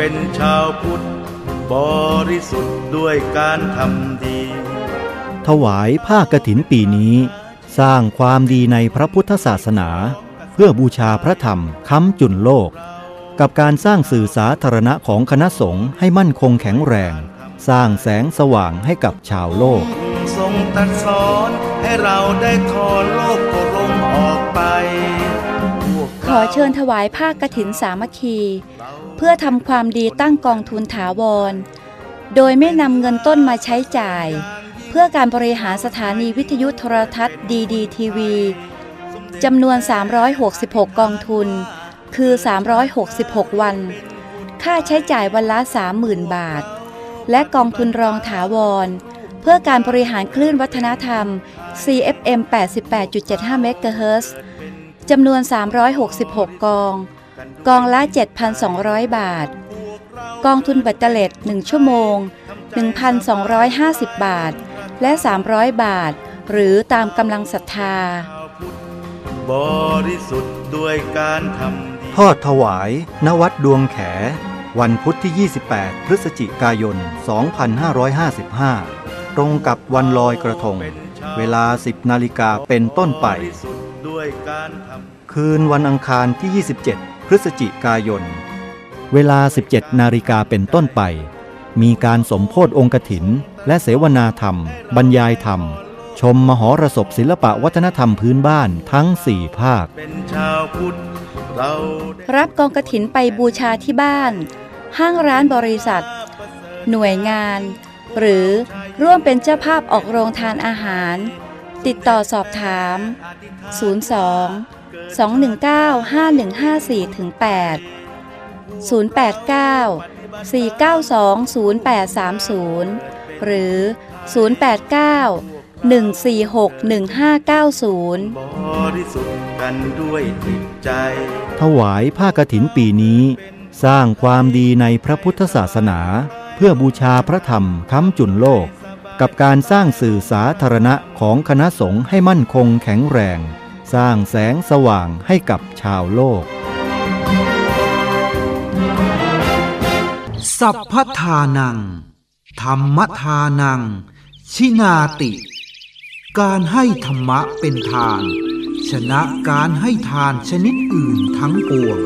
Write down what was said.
เป็นชาวพุทธ บริสุทธิ์ด้วยการทำดี ถวายผ้ากฐินปีนี้ สร้างความดีในพระพุทธศาสนา เพื่อบูชาพระธรรมค้ำจุนโลก กับการสร้างสื่อสาธารณะของคณะสงฆ์ให้มั่นคงแข็งแรง สร้างแสงสว่างให้กับชาวโลก ทรงตรัดสอนให้เราได้ทอโลก เชิญถวายผ้ากฐินสามัคคี เพื่อทำความดีตั้งกองทุนถาวร โดยไม่นำเงินต้นมาใช้จ่าย เพื่อการบริหารสถานีวิทยุโทรทัศน์ดีดีทีวีจำนวน 366 กองทุน คือ 366 วัน ค่าใช้จ่ายวันละ 30,000 บาท และกองทุนรองถาวร เพื่อการบริหารคลื่นวัฒนธรรม CFM 88.75 MHz จำนวน 366 กอง กองละ 7,200 บาท กองทุนแบตเตอร์1ชั่วโมง 1,250 บาท และ 300 บาท หรือตามกำลังศรัทธา บริสุทธิ์ด้วยการทำดีทอดถวายณวัดดวงแข วันพุทธที่ 28 พฤศจิกายน 2555 ตรงกับวันลอยกระทง เวลา 10 นาฬิกาเป็นต้นไปบริสุทธิ์ ด้วยการทำคืนวันอังคารที่ 27 พฤศจิกายน เวลา 17 นาฬิกาเป็นต้นไป มีการสมโพธองค์กถิน และเสวนาธรรม บรรยายธรรม ชมมหรสพศิลปะวัฒนธรรมพื้นบ้านทั้ง 4 ภาค เป็นชาวพุทธเราได้รับกองกระถินไปบูชาที่บ้าน ห้างร้านบริษัท หน่วยงาน หรือร่วมเป็นเจ้าภาพออกโรงทานอาหาร ติดต่อสอบถาม 02 219 5154ถึง8 089 492 0830 หรือ 089 146 1590 บริสุทธิ์กันด้วยจิตใจ ถวายผ้ากฐินปีนี้ สร้างความดีในพระพุทธศาสนา เพื่อบูชาพระธรรมค้ำจุนโลก กับการสร้างสื่อสาธารณะของคณะสงฆ์ให้มั่นคงแข็งแรง สร้างแสงสว่างให้กับชาวโลก สัพพทานัง ธรรมทานัง ชินาติ การให้ธรรมะเป็นทาน ชนะการให้ทานชนิดอื่นทั้งปวง